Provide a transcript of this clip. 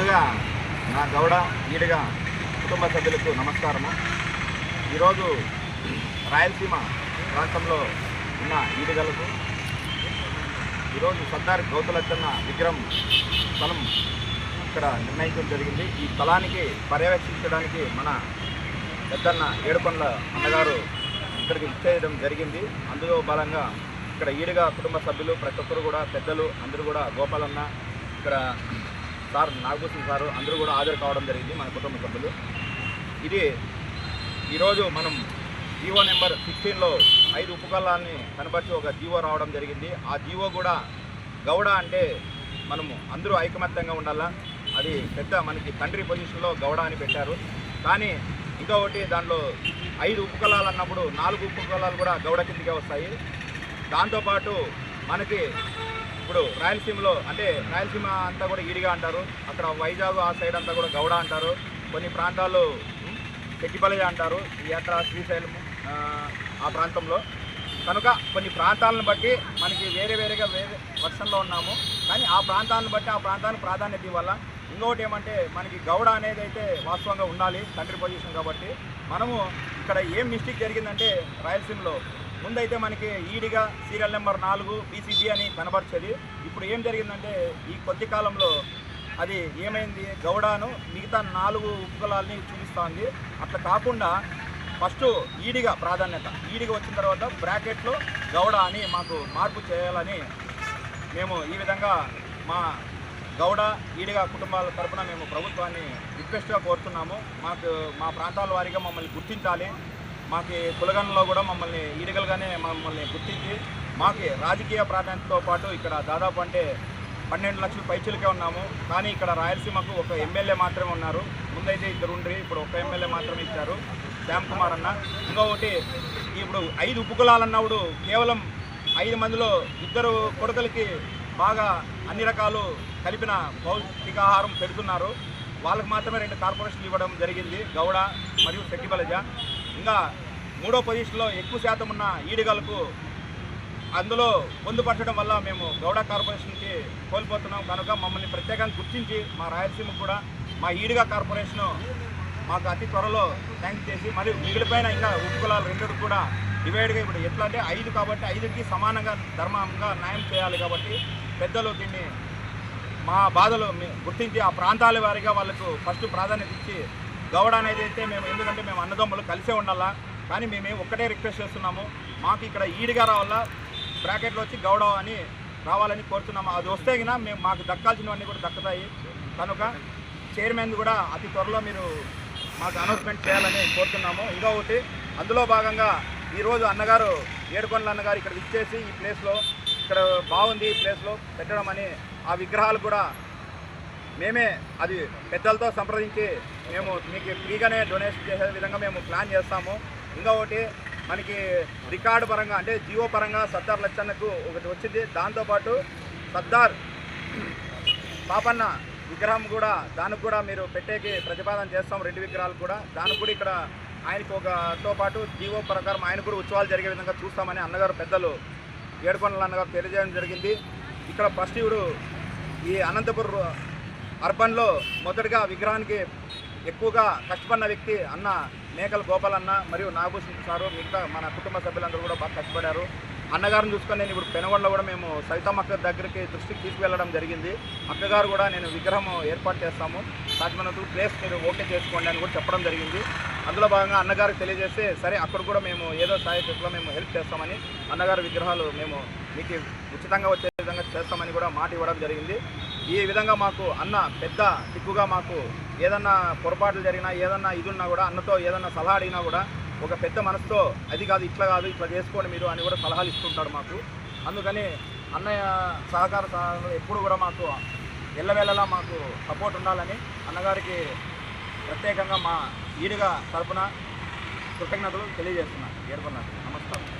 ముందుగా నా గౌడ ఈడుగా కుటుంబ సభ్యులకు నమస్కారము. ఈరోజు రాయలసీమ ప్రాంతంలో ఉన్న ఈడుగలకు ఈరోజు సర్దార్ గౌతులచ్చన్న విగ్రహం స్థలం ఇక్కడ నిర్ణయించడం జరిగింది. ఈ స్థలానికి పర్యవేక్షించడానికి మన పెద్దన్న ఏడుకొండల అన్నగారు ఇక్కడికి ఇచ్చేయడం జరిగింది. అందులో బలంగా ఇక్కడ ఈడుగా కుటుంబ సభ్యులు ప్రతి ఒక్కరు కూడా పెద్దలు అందరూ కూడా గోపాలన్న ఇక్కడ సార్ నాగభూషణ్ సారు అందరూ కూడా హాజరు కావడం జరిగింది మన కుటుంబ సభ్యులు. ఇది ఈరోజు మనం జీవో నెంబర్ సిక్స్టీన్లో ఐదు ఉపకరణాలని కనబరిచి ఒక జీవో రావడం జరిగింది. ఆ జీవో కూడా గౌడ అంటే మనము అందరూ ఐకమత్యంగా ఉండాలా? అది పెద్ద మనకి తండ్రి పొజిషన్లో గౌడ అని పెట్టారు. కానీ ఇంకొకటి దాంట్లో ఐదు ఉపకులాలు అన్నప్పుడు నాలుగు ఉపకులాలు కూడా గౌడ కిందకే వస్తాయి. దాంతోపాటు మనకి ఇప్పుడు రాయలసీమలో అంటే రాయలసీమ అంతా కూడా ఈడిగా అంటారు. అక్కడ వైజాగ్ ఆ సైడ్ అంతా కూడా గౌడ అంటారు. కొన్ని ప్రాంతాల్లో ఉమ్, అంటారు. ఈ అక్కడ శ్రీశైలం ఆ, ప్రాంతంలో. కనుక కొన్ని ప్రాంతాలను బట్టి మనకి వేరే వేరేగా వేరే వర్షంలో ఉన్నాము. కానీ ఆ ప్రాంతాలను బట్టి ఆ ప్రాంతానికి ప్రాధాన్యత ఇవ్వాల? ఇంకొకటి ఏమంటే మనకి గౌడ అనేది అయితే వాస్తవంగా ఉండాలి తండ్రి పొజిషన్ కాబట్టి. మనము ఇక్కడ ఏం మిస్టేక్ జరిగిందంటే రాయలసీమలో ముందైతే మనకి ఈడిగా సీరియల్ నెంబర్ నాలుగు బీసీబీ అని కనబరిచేది. ఇప్పుడు ఏం జరిగిందంటే ఈ కొద్ది కాలంలో అది ఏమైంది? గౌడాను మిగతా నాలుగు ఉపకులాలని చూపిస్తోంది అట్లా కాకుండా ఫస్ట్ ఈడిగా ప్రాధాన్యత. ఈడిగా వచ్చిన తర్వాత బ్రాకెట్లో గౌడ అని మాకు మార్పు చేయాలని మేము ఈ విధంగా మా గౌడ ఈడిగా కుటుంబాల తరఫున మేము ప్రభుత్వాన్ని రిక్వెస్ట్గా కోరుతున్నాము. మాకు మా ప్రాంతాల వారీగా మమ్మల్ని గుర్తించాలి. మాకు కులగణలో కూడా మమ్మల్ని ఈడగలుగానే మమ్మల్ని గుర్తించి మాకు రాజకీయ ప్రాధాన్యతతో పాటు ఇక్కడ దాదాపు అంటే పన్నెండు లక్షల పైచులకే ఉన్నాము. కానీ ఇక్కడ రాయలసీమకు ఒక ఎమ్మెల్యే మాత్రమే ఉన్నారు. ముందైతే ఇద్దరు ఉండ్రి ఇప్పుడు ఒక ఎమ్మెల్యే మాత్రమే ఇచ్చారు. శ్యామ్ కుమార్ అన్న. ఇంకొకటి ఇప్పుడు ఐదు ఉపకులాలన్నప్పుడు కేవలం ఐదు మందిలో ఇద్దరు కొడుకులకి బాగా అన్ని రకాలు కలిపిన పౌష్టికాహారం పెడుతున్నారు. వాళ్ళకు మాత్రమే రెండు కార్పొరేషన్లు ఇవ్వడం జరిగింది. గౌడ మరియు శెట్టిబలజ ఇంకా మూడో పొజిషన్లో ఎక్కువ శాతం ఉన్న ఈడిగలకు అందులో పొందుపరచడం వల్ల మేము గౌడ కార్పొరేషన్కి కోల్పోతున్నాం. కనుక మమ్మల్ని ప్రత్యేకంగా గుర్తించి మా రాయలసీమ కూడా మా ఈడిగా కార్పొరేషను మాకు అతి త్వరలో థ్యాంక్స్ చేసి మరియు మిగిలిపోయిన ఇంకా ఉపకులాలు రెండు కూడా డివైడ్గా ఇప్పుడు ఎట్లా అంటే ఐదు కాబట్టి ఐదుకి సమానంగా ధర్మంగా న్యాయం చేయాలి కాబట్టి పెద్దలు దీన్ని మా బాధలు గుర్తించి ఆ ప్రాంతాల వారిగా వాళ్ళకు ఫస్ట్ ప్రాధాన్యత ఇచ్చి గౌడ అనేది అయితే మేము ఎందుకంటే మేము అన్నదమ్ములు కలిసే ఉండాలా? కానీ మేము ఒక్కటే రిక్వెస్ట్ చేస్తున్నాము. మాకు ఇక్కడ ఈడిగా రావాలా బ్రాకెట్లో వచ్చి గౌడ అని రావాలని కోరుతున్నాము. అది వస్తే గినా మేము మాకు దక్కాల్సినవన్నీ కూడా దక్కుతాయి. కనుక చైర్మన్ కూడా అతి త్వరలో మీరు మాకు అనౌన్స్మెంట్ చేయాలని కోరుతున్నాము. ఇంకా ఒకటి. అందులో భాగంగా ఈరోజు అన్నగారు ఏడుకొండల అన్నగారు ఇక్కడ ఇచ్చేసి ఈ ప్లేస్లో ఇక్కడ బాగుంది ఈ ప్లేస్లో పెట్టడం అని ఆ విగ్రహాలు కూడా మేమే అది పెద్దలతో సంప్రదించి మేము మీకు ఫ్రీగానే డొనేషన్ చేసే విధంగా మేము ప్లాన్ చేస్తాము. ఇంకా ఒకటి మనకి రికార్డు పరంగా అంటే జియో పరంగా సర్దార్ లచ్చన్నకు ఒకటి వచ్చింది. దాంతోపాటు సర్దార్ పాపన్న విగ్రహం కూడా దానికి కూడా మీరు పెట్టేకి ప్రతిపాదన చేస్తాం. రెండు విగ్రహాలు కూడా. దానికి కూడా ఇక్కడ ఆయనకు ఒకతో పాటు జీవో ప్రకారం ఆయన కూడా ఉత్సవాలు జరిగే విధంగా చూస్తామని అన్నగారు పెద్దలు ఏడుకొండల అన్నగారు తెలియజేయడం జరిగింది. ఇక్కడ ఫస్ట్ ఇప్పుడు ఈ అనంతపురం అర్బన్లో మొదటగా విగ్రహానికి ఎక్కువగా కష్టపడిన వ్యక్తి అన్న మేకల గోపాల్ అన్న మరియు నాగభూషణ్ సారు మిగతా మన కుటుంబ సభ్యులందరూ కూడా బాగా కష్టపడారు. అన్నగారిని చూసుకొని నేను ఇప్పుడు పెనగొండలో కూడా మేము సవితమ్మ అక్క దగ్గరికి దృష్టికి తీసుకువెళ్ళడం జరిగింది. అక్కగారు కూడా నేను విగ్రహం ఏర్పాటు చేస్తాము. సాధ్యమైనంత ప్లేస్ మీరు ఓకే చేసుకోండి అని కూడా చెప్పడం జరిగింది. అందులో భాగంగా అన్నగారికి తెలియజేస్తే సరే అక్కడ కూడా మేము ఏదో సాయశక్తిలో మేము హెల్ప్ చేస్తామని అన్నగారి విగ్రహాలు మేము మీకు ఉచితంగా వచ్చే విధంగా చేస్తామని కూడా మాట ఇవ్వడం జరిగింది. ఈ విధంగా మాకు అన్న పెద్ద దిక్కుగా మాకు ఏదన్నా పొరపాట్లు జరిగినా ఏదన్నా ఇది ఉన్నా కూడా అన్నతో ఏదన్నా సలహా అడిగినా కూడా ఒక పెద్ద మనసుతో అది కాదు ఇట్లా కాదు ఇట్లా చేసుకోండి మీరు అని కూడా సలహాలు ఇస్తుంటాడు మాకు. అందుకని అన్నయ్య సహకార సహకారాలు ఎప్పుడు కూడా మాకు ఎల్లవేళలా మాకు సపోర్ట్ ఉండాలని అన్నగారికి ప్రత్యేకంగా మా ఈడుగా తరపున కృతజ్ఞతలు తెలియజేస్తున్నాను. ఏర్పడినారు నమస్కారం.